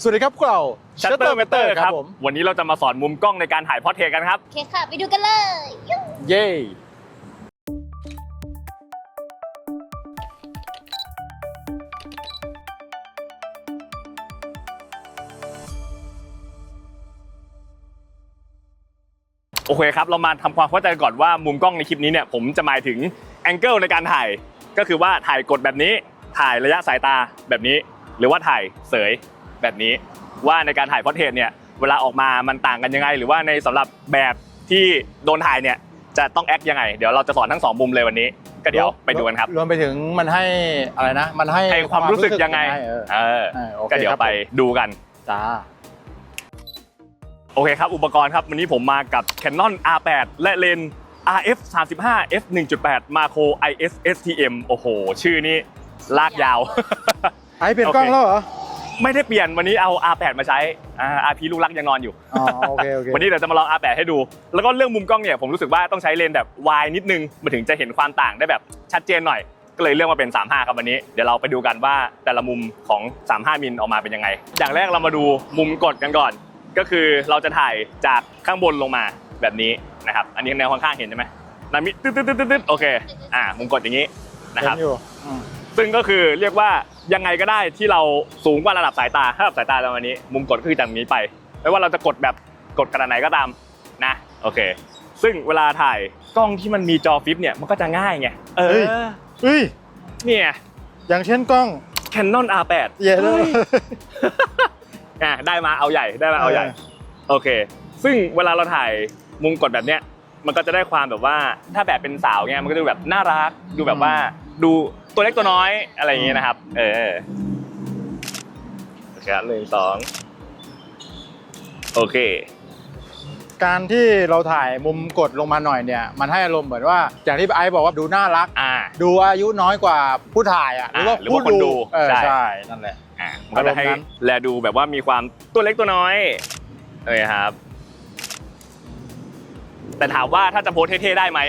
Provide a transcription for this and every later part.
สวัสดีครับพวกเรา ชัตเตอร์เมเตอร์ครับผม วันนี้เราจะมาสอนมุมกล้องในการถ่ายพอร์เทรตกันครับ โอเคค่ะ ไปดูกันเลยยูเย้โอเคครับ เรามาทำความเข้าใจก่อนว่ามุมกล้องในคลิปนี้เนี่ยผมจะหมายถึงแองเกิลในการถ่าย ก็คือว่าถ่ายกดแบบนี้ ถ่ายระยะสายตาแบบนี้ หรือว่าถ่ายเสย แบบนี้ ว่าในการถ่ายพอร์เทรตเนี่ยเวลาออกมามันต่างกันยังไง หรือว่าในสำหรับแบบที่โดนถ่ายเนี่ยจะต้องแอคยังไง เดี๋ยวเราจะสอนทั้งสองมุมเลยวันนี้ ก็เดี๋ยวไปดูกันครับ รวมไปถึงมันให้อะไรนะ มันให้ให้ความรู้สึกยังไงเออเออเออโอเคก็เดี๋ยวครับไปดูกันจ้าโอเคครับ อุปกรณ์ครับวันนี้ผมมากับ Canon R8 และเลนส์ RF 35 f 1.8 Macro IS STM โอ้โห ชื่อนี้ลากยาวไอเปลี่ยนโอเคกล้องแล้วเหรอ ไม่ได้เปลี่ยนวันนี้เอา R8 มาใช้อ่า RP ลูกรักยังนอนอยู่ อ๋อโอเคโอเควันนี้เดี๋ยวจะมาลอง R8 ให้ดู แล้วก็เรื่องมุมกล้องเนี่ยผมรู้สึกว่าต้องใช้เลนส์แบบวายนิดนึงมันถึงจะเห็นความต่างได้แบบชัดเจนหน่อย ก็เลยเลือกมาเป็น 35 ครับวันนี้ เดี๋ยวเราไปดูกันว่าแต่ละมุมของ 35 มิลออกมาเป็นยังไง อย่างแรกเรามาดูมุมกดกันก่อน ก็คือเราจะถ่ายจากข้างบนลงมาแบบนี้นะครับ อันนี้แนวข้างๆเห็นใช่ไหมนามิตึ๊ดตึ๊ดตึ๊ดตึ๊ดโอเค อ่า มุมกดอย่างนี้นะครับ เห็อยู่อืม ซึ่งก็คือเรียกว่ายังไงก็ได้ที่เราสูงกว่าระดับสายตาถ้าระดับสายตาเราวันนี้ มุมกดก็คือจากนี้ไป ไม่ว่าเราจะกดแบบกดขนาดไหนก็ตามนะโอเค ซึ่งเวลาถ่ายกล้องที่มันมีจอฟิปเนี่ยมันก็จะง่ายไงเออเฮ้ยเนี่ยอย่างเช่นกล้อง Canon R8 เย้เลยอะได้มาเอาใหญ่ได้มาเอาใหญ่โอเค ซึ่งเวลาเราถ่ายมุมกดแบบเนี้ยมันก็จะได้ความแบบว่าถ้าแบบเป็นสาวเงี้ยมันก็ดูแบบน่ารัก ดูแบบว่าดู ตัวเล็กตัวน้อยอะไรอย่างเงี้ยนะครับ เออโอเคครับหนึ่งสองโอเค การที่เราถ่ายมุมกดลงมาหน่อยเนี่ย มันให้อารมณ์เหมือนว่าอย่างที่ไอซ์บอกว่าดูน่ารัก อ่า ดูอายุน้อยกว่าผู้ถ่ายอะหรือว่าอ่าหรือว่าผู้คนดูเออใช่ใช่นั่นแหละอ่ามันก็จะให้อารมณ์นั้นแลดูแบบว่ามีความตัวเล็กตัวน้อยเลยครับ แต่ถามว่าถ้าจะโพสเท่ๆได้ไหม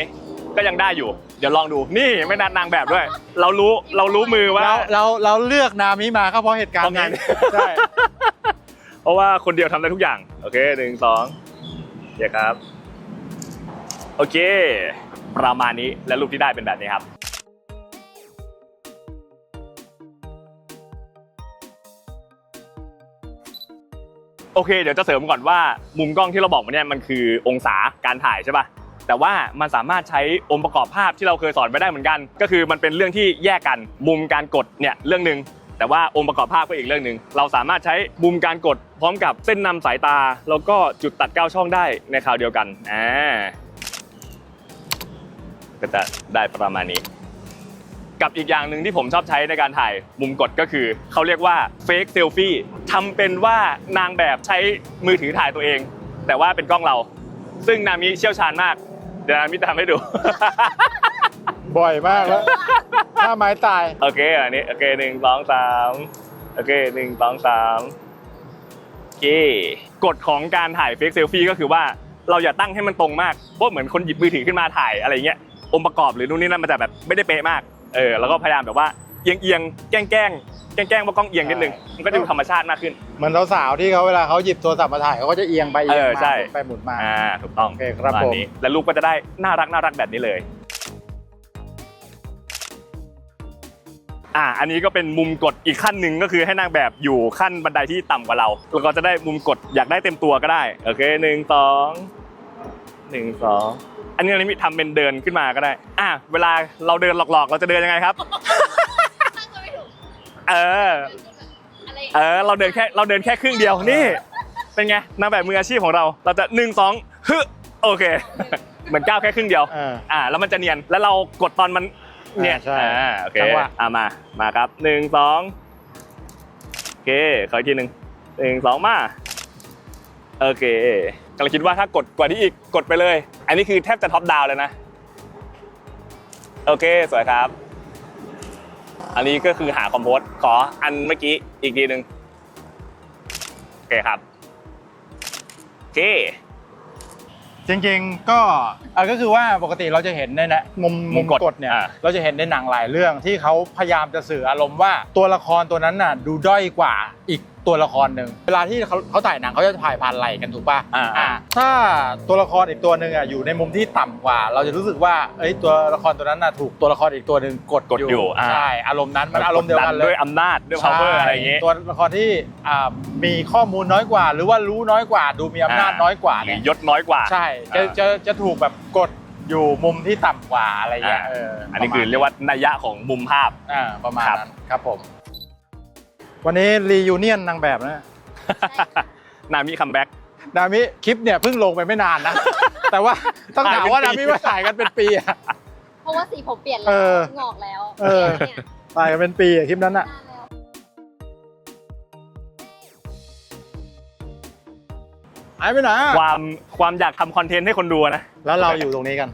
ก็ยังได้อยู่ เดี๋ยวลองดูนี่ไม่นัดนางแบบด้วย เรารู้เรารู้มือว่า เราเราเราเลือกนามิมาก็เพราะเหตุการเพราะณ์งานนี้ใช่เพราะว่าคนเดียวทำได้ทุกอย่าง โอเคหนึ่งสองเดี๋ยวครับ โอเค ประมาณนี้และรูปที่ได้เป็นแบบนี้ครับโอเคเดี๋ยวจะเสริมก่อนว่ามุมกล้องที่เราบอกมาเนี่ยมันคือองศาการถ่ายใช่ป่ะ แต่ว่ามันสามารถใช้องค์ประกอบภาพที่เราเคยสอนไปได้เหมือนกัน ก็คือมันเป็นเรื่องที่แยกกันมุมการกดเนี่ยเรื่องหนึ่งแต่ว่าองค์ประกอบภาพก็อีกเรื่องหนึ่งเราสามารถใช้มุมการกดพร้อมกับเส้นนำสายตา แล้วก็จุดตัดก้าช่องได้ในคราวเดียวกันอ่าก็จะได้ประมาณนี้ กับอีกอย่างหนึ่งที่ผมชอบใช้ในการถ่ายมุมกดก็คือ เขาเรียกว่าเฟกเซลฟี่ทำเป็นว่านางแบบใช้มือถือถ่ายตัวเอง แต่ว่าเป็นกล้องเรา ซึ่งนามิเชี่ยวชาญมาก เดี๋ยวนามิทำให้ดู บ่อยมากแล้วถ้าไม้ตาย โอเคอันนี้โอเคหนึ่งสองสามโอเคหนึ่งสองสามโอเคกฎของการถ่ายเฟกเซลฟี่ก็คือว่าเราอย่าตั้งให้มันตรงมากเพราะเหมือนคนหยิบมือถือขึ้นมาถ่ายอะไรเงี้ยองค์ประกอบหรือนู่นนี่นั่นมันจะแบบไม่ได้เป๊ะมากเออแล้วก็พยายามแบบว่า เอียงเอียงๆแกล้งแกล้งแกล้งแกล้งว่ากล้องเอียงนิดนึงมันก็จะดูธรรมชาติมากขึ้น เหมือนสาวๆที่เขาเวลาเขาหยิบโทรศัพท์มาถ่ายเขาก็จะเอียงไปเอียงเออมาใช่หมุนไปหมุนมา อ่าถูกต้องโอเคครับปะาณผม นี้และรูปก็จะได้น่ารักน่ารักแบบนี้เลย อ่า อันนี้ก็เป็นมุมกดอีกขั้นหนึ่งก็คือให้นางแบบอยู่ขั้นบันไดที่ต่ำกว่าเรา แล้วก็จะได้มุมกดอยากได้เต็มตัวก็ได้ โอเคหนึ่งสองหนึ่งสองอันนี้อันนี้ทำเป็นเดินขึ้นมาก็ได้ อะเวลาเราเดินหลอกๆ เราจะเดินยังไงครับตั้งตัวไม่ถูก เออ อะไรเออเราเดินแค่เราเดินแค่ครึ่งเดียวนี่ เป็นไงนางแบบมืออาชีพของเรา เราจะหนึ่งสองฮึโอเค เหมือนก้าวแค่ครึ่งเดียวเอออ่า แล้วมันจะเนียนแล้วเรากดตอนมันเนี่ยอ่าใช่อ่าโอเคจังหวะ อ่ามามาครับหนึ่งสองโอเคขออีกทีหนึ่งหนึ่งสองมาโอเคกำลังคิดว่าถ้ากดกว่านี้อีกกดไปเลย อันนี้คือแทบจะท็อปดาวน์เลยนะ โอเคสวยครับ อันนี้ก็คือหาคอมโพสขออันเมื่อกี้อีกทีหนึ่งโอเคครับโอเคจริงๆก็อะก็คือว่าปกติเราจะเห็นในนะมุมมุมุมมกดกดเนี่ย อ่า เราจะเห็นในหนังหลายเรื่องที่เขาพยายามจะสื่ออารมณ์ว่าตัวละครตัวนั้นน่ะดูด้อยกว่าอีก ตัวละครหนึ่งเวลาที่เขาเขาถ่ายหนังเขาจะถ่ายผ่านไหลกันถูกป่ะอ่าอ่าถ้าตัวละครอีกตัวหนึ่งอะอยู่ในมุมที่ต่ำกว่า เราจะรู้สึกว่าเอ้ยตัวละครตัวนั้นน่ะถูกตัวละครอีกตัวหนึ่งกดกดอยู่อ่าใช่อารมณ์นั้นมันอารมณ์เดียวกันเลด้วยยอำนาจด้วย power ใช่อะไรอย่างเงี้ยตัวละครที่อ่ามีข้อมูลน้อยกว่า หรือว่ารู้น้อยกว่า ดูมีอำนาจน้อยกว่าหรืเนี่ยอยศน้อยกว่าใช่จะอ่าจะจะถูกแบบกดอยู่มุมที่ต่ำกว่าอะไรเงี้ยอ่าเอออัอันนี้คือเรียกว่านัยยะของมุมภาพอ่าประมาณครับนั้นครับผม วันนี้รียูเนียนนางแบบนะนามิคัมแบ็กนามิคลิปเนี่ยเพิ่งลงไปไม่นานนะ แต่ว่าต้องถามว่าถ่านายเป็นปีมิว่าถ่ายกันเป็นปีอะเพราะว่าสีผมเปลี่ยนแล้เอวองอกแล้วเออเนี่ยถ่ายกันเป็นปีอะคลิปนั้นอะนานแล้วหายไปไหนอะความความอยากทำคอนเทนต์ให้คนดูนะ แล้วเราอยู่ตรงนี้กัน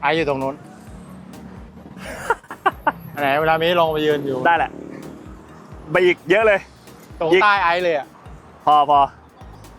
ไออยู่ตรงนู้นอันไหนเวลามีลงไปยืนอยู่ได้แหละ ไปอีกเยอะเลย ตรงอีกใต้ไอเลยอะพอพอ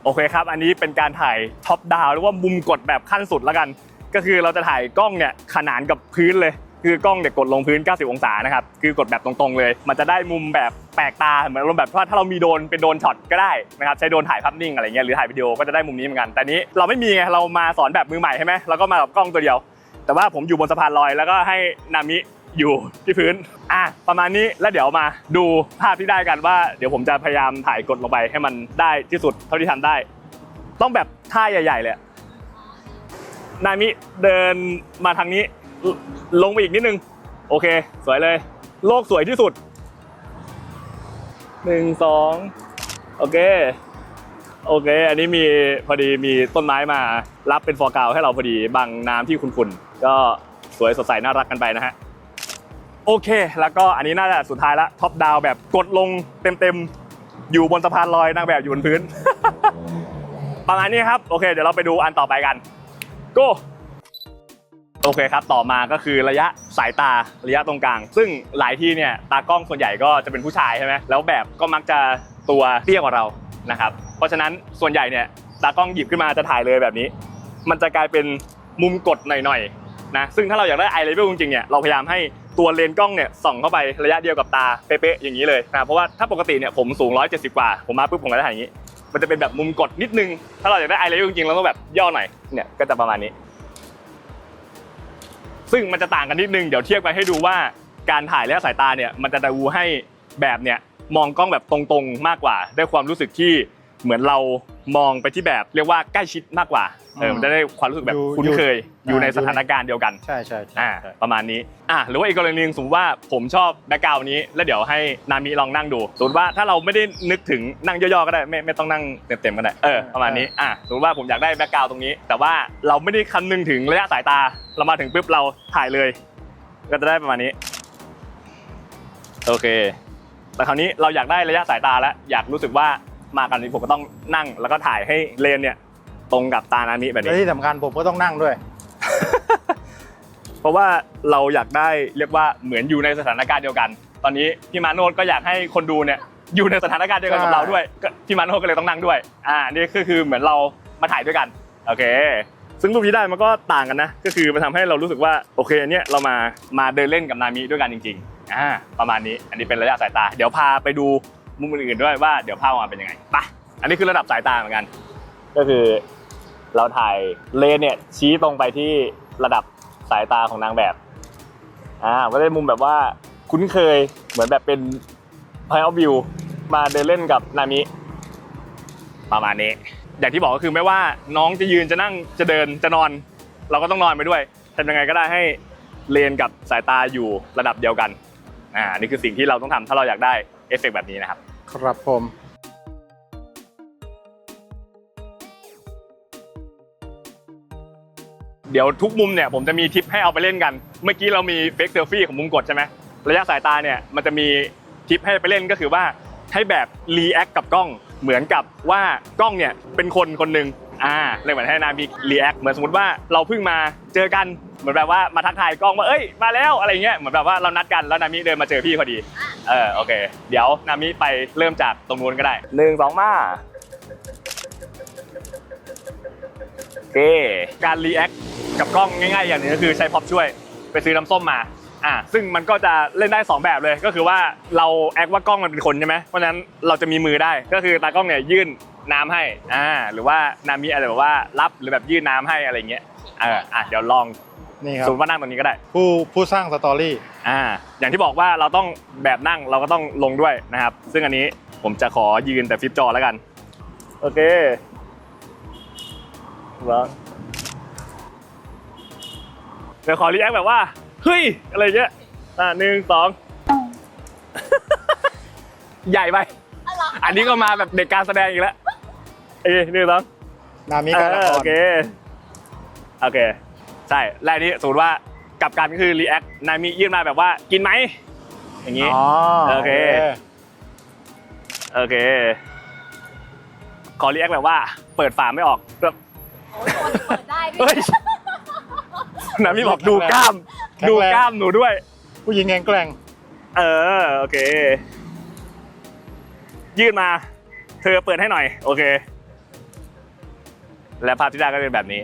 โอเคครับ อันนี้เป็นการถ่ายท็อปดาวหรือว่ามุมกดแบบขั้นสุดแล้วกัน ก็คือเราจะถ่ายกล้องเนี่ยขนานกับพื้นเลย คือกล้องเนี่ยกดลงพื้น 90 องศานะครับ คือกดแบบตรงๆเลย มันจะได้มุมแบบแปลกตา เหมือนอารมณ์แบบว่าถ้าเรามีโดรนเป็นโดรนช็อตก็ได้นะครับ ใช้โดรนถ่ายภาพนิ่งอะไรเงี้ย หรือถ่ายวิดีโอก็จะได้มุมนี้เหมือนกัน แต่นี้เราไม่มีไง เรามาสอนแบบมือใหม่ใช่ไหมเราก็มากับกล้องตัวเดียว แต่ว่าผมอยู่บนสะพานลอยแล้วก็ให้นามิ อยู่ที่พื้นอะประมาณนี้แล้วเดี๋ยวมาดูภาพที่ได้กันว่า เดี๋ยวผมจะพยายามถ่ายกดลงไปให้มันได้ที่สุดเท่าที่ทำได้ ต้องแบบท่าใหญ่ ๆ เลยนามิเดินมาทางนี้ ลงไปอีกนิดนึง โอเค สวยเลย โลกสวยที่สุดหนึ่งสองโอเค โอเค อันนี้มีพอดีมีต้นไม้มารับเป็นฟอร์กาวให้เราพอดีบังน้ำที่คุณคุณก็สวยสดใสน่ารักกันไปนะฮะ โอเค แล้วก็อันนี้น่าจะสุดท้ายละท็อปดาวแบบกดลงเต็มๆ อยู่บนสะพานลอยนางแบบอยู่บนพื้น ประมาณนี้ครับ โอเค เดี๋ยวเราไปดูอันต่อไปกัน go โอเคครับ ต่อมาก็คือระยะสายตาระยะตรงกลาง ซึ่งหลายที่เนี่ยตากล้องส่วนใหญ่ก็จะเป็นผู้ชายใช่ไหมแล้วแบบก็มักจะตัวเตี้ยกว่าเรานะครับ เพราะฉะนั้นส่วนใหญ่เนี่ยตากล้องหยิบขึ้นมาจะถ่ายเลยแบบนี้ มันจะกลายเป็นมุมกดหน่อยๆนะซึ่งถ้าเราอยากได้ไอเลเวลจริงๆเนี่ยเราพยายามให้ ตัวเลนกล้องเนี่ยส่องเข้าไประยะเดียวกับตาเป๊ะๆอย่างนี้เลยนะเพราะว่าถ้าปกติเนี่ยผมสูง 170 กว่า ผมมาปุ๊บผมก็จะถ่ายอย่างนี้ มันจะเป็นแบบมุมกดนิดนึง ถ้าเราอยากได้ไอเลเวลจริงๆเราต้องแบบย่อหน่อยเนี่ยก็จะประมาณนี้ ซึ่งมันจะต่างกันนิดนึงเดี๋ยวเทียบไปให้ดูว่าการถ่ายและสายตาเนี่ยมันจะดูให้แบบเนี่ยมองกล้องแบบตรงๆมากกว่าได้ความรู้สึกที่ เหมือนเรามองไปที่แบบเรียกว่าใกล้ชิดมากกว่าเออมันจะได้ความรู้สึกแบบคุ้นเคย อยู่ในสถานการณ์เดียวกันใช่ใช่ใช่อ่าใช่ประมาณนี้อ่าหรือว่าอีกกรณีหนึงสมมติว่าผมชอบแบ็กกราวนี้ แล้วเดี๋ยวให้นามิลองนั่งดูสมมติว่าถ้าเราไม่ได้นึกถึงนั่งย่อๆก็ได้ไม่ไม่ต้องนั่งเต็มๆก็ได้เออประมาณนี้อ่าสมมติว่าผมอยากได้แบ็กกราวตรงนี้ แต่ว่าเราไม่ได้คำนึงถึงระยะสายตาเรามาถึงปุ๊บเราถ่ายเลย ก็จะได้ประมาณนี้โอเคแต่คราวนี้เราอยากได้ระยะสายตาแล้วอยากรู้สึกว่า มากันนี้ผมก็ต้องนั่งแล้วก็ถ่ายให้เลนเนี่ยตรงกับตานามิแบบนี้และที่สำคัญผมก็ต้องนั่งด้วย เพราะว่าเราอยากได้เรียกว่าเหมือนอยู่ในสถานการณ์เดียวกัน ตอนนี้พี่มาโนดก็อยากให้คนดูเนี่ยอยู่ในสถานการณ์เดียวกันกับใช่ เราด้วยก็พี่มาโนดก็เลยต้องนั่งด้วย อ่านี่ก็คือเหมือนเรามาถ่ายด้วยกันโอเค ซึ่งรูปที่ได้มันก็ต่างกันนะ ก็คือมันทำให้เรารู้สึกว่าโอเคเนี่ยเรามามาเดินเล่นกับนามิด้วยกันจริง ๆ อ่าประมาณนี้อันนี้เป็นระยะสายตา เดี๋ยวพาไปดู มุมอื่นๆด้วยว่าเดี๋ยวภาพออกมาเป็นยังไงไปอันนี้คือระดับสายตาเหมือนกัน ก็คือเราถ่ายเลนเนี่ยชี้ตรงไปที่ระดับสายตาของนางแบบอ่าก็ได้มุมแบบว่าคุ้นเคยเหมือนแบบเป็น point of view มาเดินเล่นกับนามิประมาณนี้ อย่างที่บอกก็คือไม่ว่าน้องจะยืนจะนั่งจะเดินจะนอน เราก็ต้องนอนไปด้วยทำยังไงก็ได้ให้เลนกับสายตาอยู่ระดับเดียวกันอ่านี่คือสิ่งที่เราต้องทำถ้าเราอยากได้เอฟเฟกต์แบบนี้นะครับ ครับผมเดี๋ยวทุกมุมเนี่ยผมจะมีทิปให้เอาไปเล่นกัน เมื่อกี้เรามีเฟกเซลฟี่ของมุมกดใช่ไหมระยะสายตาเนี่ยมันจะมีทิปให้ไปเล่นก็คือว่าให้แบบรีแอคกับกล้องเหมือนกับว่ากล้องเนี่ยเป็นคนคนหนึ่งอ่าเลยเหมือนให้นามิรีแอคเหมือนสมมติว่าเราเพิ่งมาเจอกัน เหมือนแบบว่ามาทักทายกล้องว่าเอ้ยมาแล้วอะไรเงี้ยเหมือนแบบว่าเรานัดกันแล้วนามิเดินมาเจอพี่พอดีเออโอเค เดี๋ยวนามิไปเริ่มจากตรงนู้นก็ได้หนึ่งสองมาโอเคการรีแอคกับกล้องง่ายๆอย่างหนึงก็คือใช้พ็อปช่วย ไปซื้อน้ำส้มมาอะซึ่งมันก็จะเล่นได้สองแบบเลยก็คือว่าเราแอคว่ากล้องมันเป็นคนใช่ไหมเพราะฉะนั้นเราจะมีมือได้ก็คือตากล้องเนี่ยยื่นน้ำให้อ่าหรือว่านามิอาจจะแบบว่ารับหรือแบบยื่นน้ำให้อะไรเงี้ยเอออะเดี๋ยวลอง นี่ครับสมมติว่านั่งตรงนี้ก็ได้ ผู้ผู้สร้างสตอรี่อ่าอย่างที่บอกว่าเราต้องแบบนั่งเราก็ต้องลงด้วยนะครับ ซึ่งอันนี้ผมจะขอยืนแต่ฟิปจอแล้วกัน โอเคแล้วเดี๋ยวขอรีแอคแบบว่าเฮ้ยอะไรเงี้ยอ่าหนึ่งสองใหญ่ไปอะไรออันนี้ก็มาแบบเด็กการแสดงอีกแล้วเอ้ยหนึ่งสองนามิเอกับละอคโอรเคโอเค ใช่และอันนี้สมมติว่ากลับกันก็คือรีแอคนายมียื่นมาแบบว่ากินไหมอย่างนี้ อ๋อโอเค โอเค ขอรีแอคแบบว่าเปิดฝาไม่ออกแบบ โอ้ยคนเปิดได้ด้เฮ้วยยนามีบอกดูกล้ามดูกล้ามหนูด้วย ผู้หญิงแข็งแกร่งเออโอเค ยื่นมา เธอเปิดให้หน่อย โอเค และภาพที่ได้ก็เป็นแบบนี้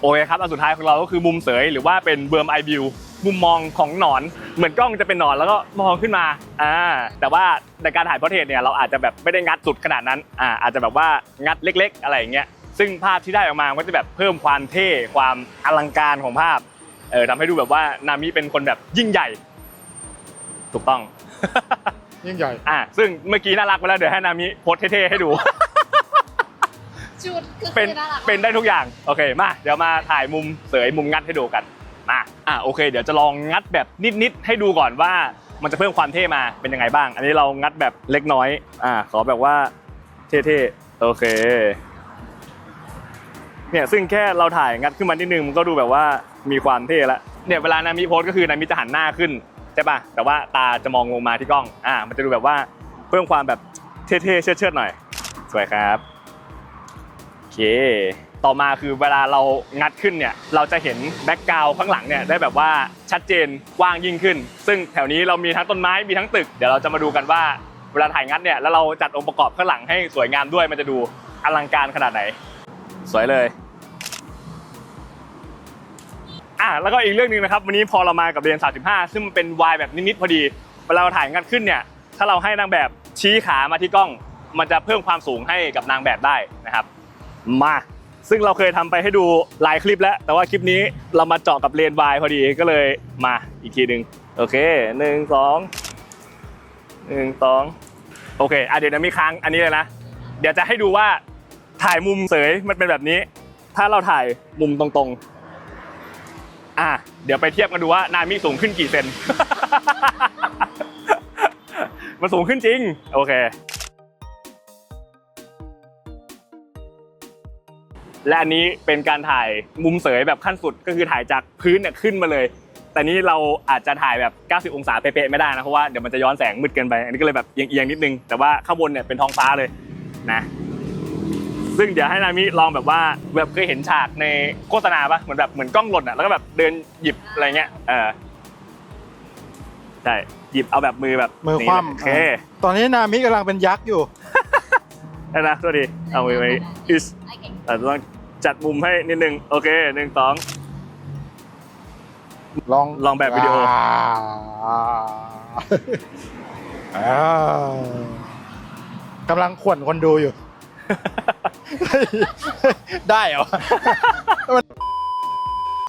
โอเคครับอันสุดท้ายของเราก็คือมุมเสยหรือว่าเป็นเบิร์มไอวิวมุมมองของหนอน เหมือนกล้องจะเป็นหนอนแล้วก็มองขึ้นมาอ่าแต่ว่าในการถ่ายพอร์เทรตเนี่ยเราอาจจะแบบไม่ได้งัดสุดขนาดนั้นอ่าอาจจะแบบว่างัดเล็ก ๆ อะไรอย่างเงี้ยซึ่งภาพที่ได้ออกมาก็จะแบบเพิ่มความเท่ความอลังการของภาพเออทำให้ดูแบบว่านามิเป็นคนแบบยิ่งใหญ่ ถูกต้อง ยิ่งใหญ่ อ่าซึ่งเมื่อกี้น่ารักไปแล้วเดี๋ยวให้นามิโพสเท่ๆให้ดู ชุดก็เป็นคือน่ารักเป็นได้ทุกอย่างโอเคมาเดี๋ยวมาถ่ายมุมเสยมุมงัดให้ดูกันมาอะโอเค เดี๋ยวจะลองงัดแบบนิดๆให้ดูก่อนว่ามันจะเพิ่มความเท่มาเป็นยังไงบ้าง อันนี้เรางัดแบบเล็กน้อยอ่าขอแบบว่าเท่ๆโอเคเนี่ยซึ่งแค่เราถ่ายงัดขึ้นมานิดนึงมันก็ดูแบบว่ามีความเท่แล้วเนี่ยเวลานามิโพสก็คือนามิจะหันหน้าขึ้นใช่ป่ะแต่ว่าตาจะมองลงมาที่กล้องอ่ามันจะดูแบบว่าเพิ่มความแบบเท่ๆเชิดๆหน่อยสวยครับโอ เค ต่อมาคือเวลาเรางัดขึ้นเนี่ย เราจะเห็นแบ็กกราวข้างหลังเนี่ยได้แบบว่าชัดเจนกว้างยิ่งขึ้น ซึ่งแถวนี้เรามีทั้งต้นไม้มีทั้งตึก เดี๋ยวเราจะมาดูกันว่าเวลาถ่ายงัดเนี่ยแล้วเราจัดองค์ประกอบข้างหลังให้สวยงามด้วยมันจะดูอลังการขนาดไหน สวยเลยอะแล้วก็อีกเรื่องหนึ่งนะครับวันนี้พอเรามากับเรียน 35 ซึ่งมันเป็นวายแบบนิดๆพอดีเวลาเราถ่ายงัดขึ้นเนี่ยถ้าเราให้นางแบบชี้ขามาที่กล้อง มันจะเพิ่มความสูงให้กับนางแบบได้นะครับ มาซึ่งเราเคยทำไปให้ดูหลายคลิปแล้ว แต่ว่าคลิปนี้เรามาเจาะกับเลนวายพอดีก็เลยมาอีกทีหนึ่งโอเคหนึ่งสองหนึ่งสองโอเคอะเดี๋ยวนะมีค้างอันนี้เลยนะ เดี๋ยวจะให้ดูว่าถ่ายมุมเสยมันเป็นแบบนี้ ถ้าเราถ่ายมุมตรงๆ อะเดี๋ยวไปเทียบกันดูว่านามิสูงขึ้นกี่เซนมันสูงขึ้นจริง โอเค และอันนี้เป็นการถ่ายมุมเสยแบบขั้นสุดก็คือถ่ายจากพื้นเนี่ยขึ้นมาเลย แต่นี้เราอาจจะถ่ายแบบ 90 องศาเป๊ะๆไม่ได้นะเพราะว่าเดี๋ยวมันจะย้อนแสงมืดเกินไป อันนี้ก็เลยแบบเอียงๆนิดนึง แต่ว่าข้างบนเนี่ยเป็นท้องฟ้าเลยนะซึ่งเดี๋ยวให้นามิลองแบบว่าแบบเคยเห็นฉากในโฆษณาปะเหมือนแบบเหมือนกล้องหล่นอะแล้วก็แบบเดินหยิบอะไรเงี้ยเออใช่หยิบเอาแบบมือแบบมือคนี้ว่ำโอเคตอนนี้นามิกำลังเป็นยักษ์อยู่ได้นะสวัสดีเอามือไว้อิสโอเคอาจจะต้องจัดมุมให้นิดนึง โอเคหนึ่งสอง ลองลองแบบวิดีโอ อ่าอ่ากำลังขวนคนดูอยู่ ได้เหรอ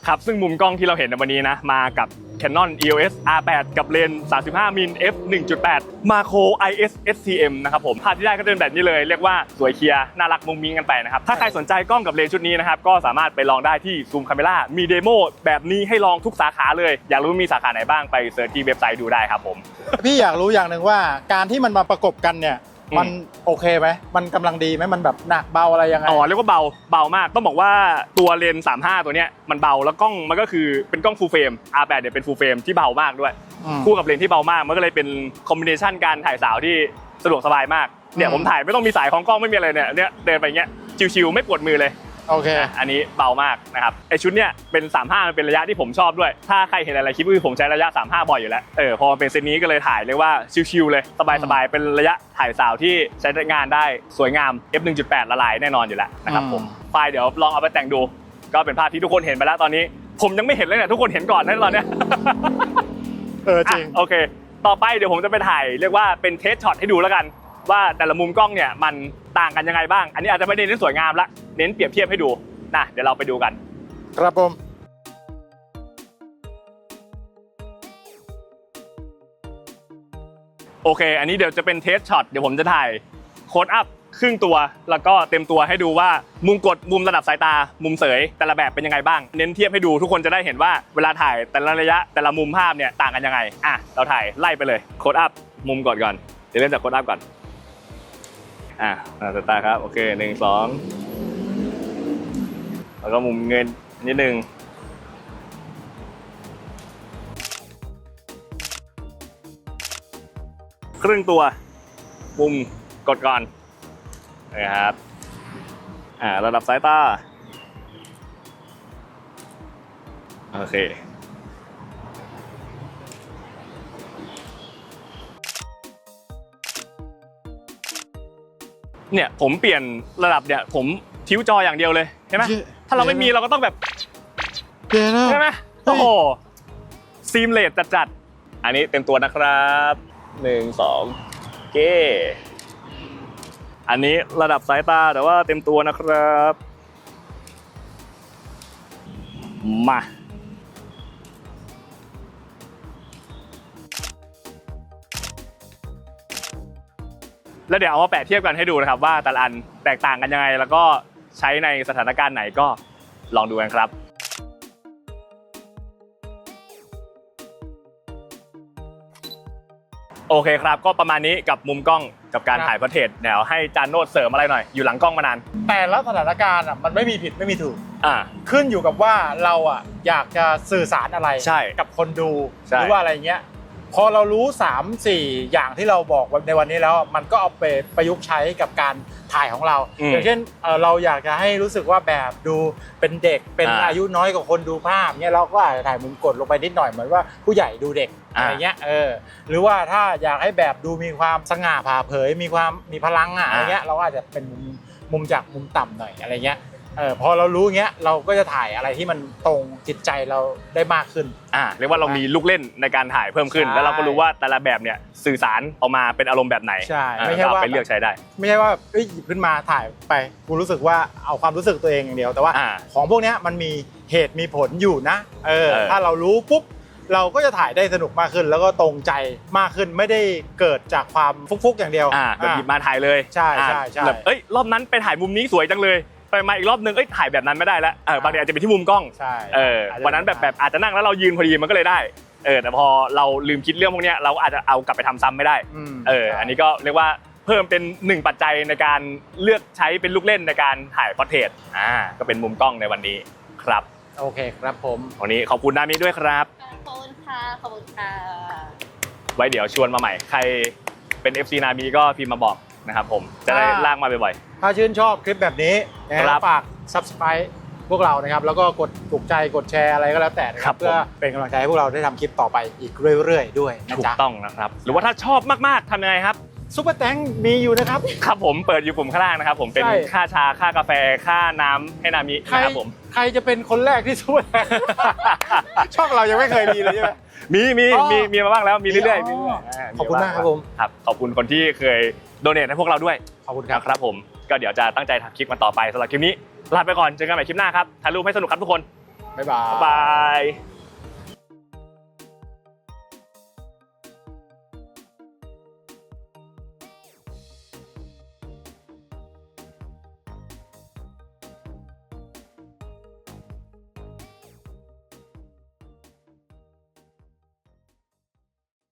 ครับซึ่งมุมกล้องที่เราเห็นในวันนี้นะ มากับ Canon EOS R8 กับเลนส์ 35 มิล f 1.8 Macro IS SCM นะครับผมภาพที่ได้ก็เป็นแบบนี้เลย เรียกว่าสวยเคลียร์น่ารักมุงมิงกันไปนะครับ ถ้าใครสนใจกล้องกับเลนส์ชุดนี้นะครับ ก็สามารถไปลองได้ที่ Zoom Camera มีเดโมแบบนี้ให้ลองทุกสาขาเลย อยากรู้มีสาขาไหนบ้างไปเสิร์ชที่เว็บไซต์ดูได้ครับผม พี่อยากรู้อย่างหนึ่งว่าการที่มันมาประกบกันเนี่ย มมันโอเคไหมมันกำลังดีไหมมันแบบหนักเบาอะไรยังไงอ๋อเรียกว่าเบาเบามากต้องบอกว่าตัวเลนส์35 ตัวเนี้ยมันเบาแล้วกล้องมันก็คือเป็นกล้อง full frame R8 เนี่ยเป็น full frame ที่เบามากด้วยมคู่กับเลนส์ที่เบามากมันก็เลยเป็นคอมบิเนชันการถ่ายสาวที่สะดวกสบายมากเนี่ยอืมผมถ่ายไม่ต้องมีสายของกล้องไม่มีอะไรเนี่ยเนี่ยเดินไปอย่างเงี้ยชิวๆไม่ปวดมือเลย โอเคนะอันนี้เบามากนะครับไอชุดเนี่ยเป็น 35 มันเป็นระยะที่ผมชอบด้วย ถ้าใครเห็นอะไรคลิปก็คือผมใช้ระยะ 35 บ่อยอยู่แล้ว เออ พอมันเป็นเซตนี้ก็เลยถ่ายเรียกว่าชิวๆเลย สบายๆ เป็นระยะถ่ายสาวที่ใช้งานได้สวยงาม f 1.8ละลายแน่นอนอยู่แล้วนะครับผมอืมไฟล์เดี๋ยวลองเอาไปแต่งดู ก็เป็นภาพที่ทุกคนเห็นไปแล้วตอนนี้ ผมยังไม่เห็นเลยเนี่ยทุกคนเห็นก่อนนะตอนเนี้ยเออจริงอะโอเค ต่อไปเดี๋ยวผมจะไปถ่ายเรียกว่าเป็นเทสช็อตให้ดูแล้วกัน ว่าแต่ละมุมกล้องเนี่ยมันต่างกันยังไงบ้าง อันนี้อาจจะไม่ได้เน้นสวยงามละเน้นเปรียบเทียบให้ดูนะเดี๋ยวเราไปดูกัน ครับผมโอเค อันนี้เดี๋ยวจะเป็นเทสช็อตเดี๋ยวผมจะถ่ายโค้ดอัพครึ่งตัว แล้วก็เต็มตัวให้ดูว่ามุมกดมุมระดับสายตา มุมเสย แต่ละแบบเป็นยังไงบ้าง เน้นเทียบให้ดูทุกคนจะได้เห็นว่าเวลาถ่ายแต่ละระยะแต่ละมุมภาพเนี่ยต่างกันยังไง อะ เราถ่ายไล่ไปเลยโค้ดอัพมุมก่อนก่อนเดี๋ยวเริ่มจากโค้ดอัพก่อน อะสายตาครับ โอเคหนึ่งสองแล้วก็มุมเงินนิดนึงครึ่งตัวมุมกดก่อนนะครับอ่าระดับสายตา โอเค เนี่ยผมเปลี่ยนระดับเนี่ยผมทิ้วจออย่างเดียวเลยใช่ไหมเย้ถ้าเราไม่มีเราก็ต้องแบบเดี๋ยวนะใช่ไหมเฮ้โอ้ยโหซีมเลสจัดๆอันนี้เต็มตัวนะครับหนึ่งสองเก้อันนี้ระดับสายตาแต่ว่าเต็มตัวนะครับ มา แล้วเดี๋ยวเอามาแปะเทียบกันให้ดูนะครับว่าแต่ละอันแตกต่างกันยังไง แล้วก็ใช้ในสถานการณ์ไหนก็ลองดูกันครับโอเคครับ ก็ประมาณนี้กับมุมกล้องกับการครับถ่ายพระเทศเดี๋ยวให้จานโนดเสริมอะไรหน่อย อยู่หลังกล้องมานาน แต่ละสถานการณ์อะมันไม่มีผิดไม่มีถูกอ่า ขึ้นอยู่กับว่าเราอะอยากจะสื่อสารอะไร ใช่ กับคนดูใช่หรือว่าอะไรเงี้ย พอเรารู้ 3 4 อย่างที่เราบอกในวันนี้แล้วมันก็เอาไปประยุกต์ใช้กับการถ่ายของเราอย่างเช่นเอ่อเราอยากจะให้รู้สึกว่าแบบดูเป็นเด็กเป็นอ่าอายุน้อยกว่าคนดูภาพเนี่ยเราก็อาจจะถ่ายมุมกดลงไปนิดหน่อยเหมือนว่าผู้ใหญ่ดูเด็กอ่า อะไรเงี้ยเออหรือว่าถ้าอยากให้แบบดูมีความสง่าผ่าเผย มีความมีพลังอะอะไรเงี้ยเราก็อาจจะเป็นมุมมุมจากมุมต่ำหน่อยอะไรเงี้ย เออพอเรารู้เงี้ยเราก็จะถ่ายอะไรที่มันตรงจิตใจเราได้มากขึ้น อ่าเรียกว่าเรามีลูกเล่นในการถ่ายเพิ่มขึ้น ใช่ แล้วเราก็รู้ว่าแต่ละแบบเนี่ยสื่อสารออกมาเป็นอารมณ์แบบไหนใช่อ่ไม่ใช่ก็เอว่าไปเลือกใช้ได้ ไม่ใช่ว่าเอ้ยหยิบขึ้นมาถ่ายไปกูรู้สึกว่าเอาความรู้สึกตัวเองอย่างเดียวแต่ว่า อ่า ของพวกเนี้ยมันมีเหตุมีผลอยู่นะ เออ เออ ถ้าเรารู้ปุ๊บ เราก็จะถ่ายได้สนุกมากขึ้น แล้วก็ตรงใจมากขึ้นไม่ได้เกิดจากความฟุกๆอย่างเดียวอ่าแบบหยิบมาถ่ายเลยใช่อ่าใช่ใช่แบบเอ้ยรอบนั้นไปถ่ายมุมนี้สวยจังเลย ไปมาอีกรอบนึงเอ้ยถ่ายแบบนั้นไม่ได้แล้วเออบางทีอาจจะเป็นที่มุมกล้องใช่เอออาจจะวันนั้นแบบแบบอาจจะนั่งแล้วเรายืนพอดีมันก็เลยได้เออแต่พอเราลืมคิดเรื่องพวกเนี้ยเราก็อาจจะเอากลับไปทำซ้ำไม่ได้มเอออันนี้ก็เรียกว่าเพิ่มเป็นหนึ่งปัจจัยในการเลือกใช้เป็นลูกเล่นในการถ่ายพอร์เทรตอ่าก็เป็นมุมกล้องในวันนี้ครับโอเคครับผมวันนี้ขอบคุณนามิด้วยครับขอบคุณค่ะขอบคุณค่ะไว้เดี๋ยวชวนมาใหม่ใครเป็น FC นามิก็พิมพ์มาบอก นะครับผมจะได้ลากมาบ่อย ถ้าชื่นชอบคลิปแบบนี้นะคครัรับบฝาก subscribe พวกเรานะครับ แล้วก็กดถูกใจกดแชร์อะไรก็แล้วแต่นะคครัรับบ เพื่อผม เป็นกำลังใจให้พวกเราได้ทำคลิปต่อไปอีกเรื่อยๆด้วยๆนะถูกจ๊ะต้องนะครับ หรือว่าถ้าชอบมากๆทำยังไงครับ ซุปเปอร์แตงมีอยู่นะครับ ครับผมเปิดอยู่ปุ่มข้างล่างนะครับ ผมเป็นใช่ ค่าชาค่ากาแฟค่าน้ำให้นามิใครนะครับผม ใครจะเป็นคนแรกที่ซุปเปอร์แตง ช่องเรายังไม่เคยมีเลยใช่ไหม มีมีอ๋อมีมีมาบ้างแล้วมีเรื่อยๆอ๋อมีเรื่อยๆาขอบคุณมากครับผม ครับ ขอบคุณคนที่เคย โดเนทให้พวกเราด้วยขอบคุณครับครับผมก็เดี๋ยวจะตั้งใจทำคลิปมาต่อไปสำหรับคลิปนี้ลาไปก่อนเจอกันใหม่คลิปหน้าครับถ่ายรูปให้สนุกครับทุกคนบ๊ายบาย บ๊ายบาย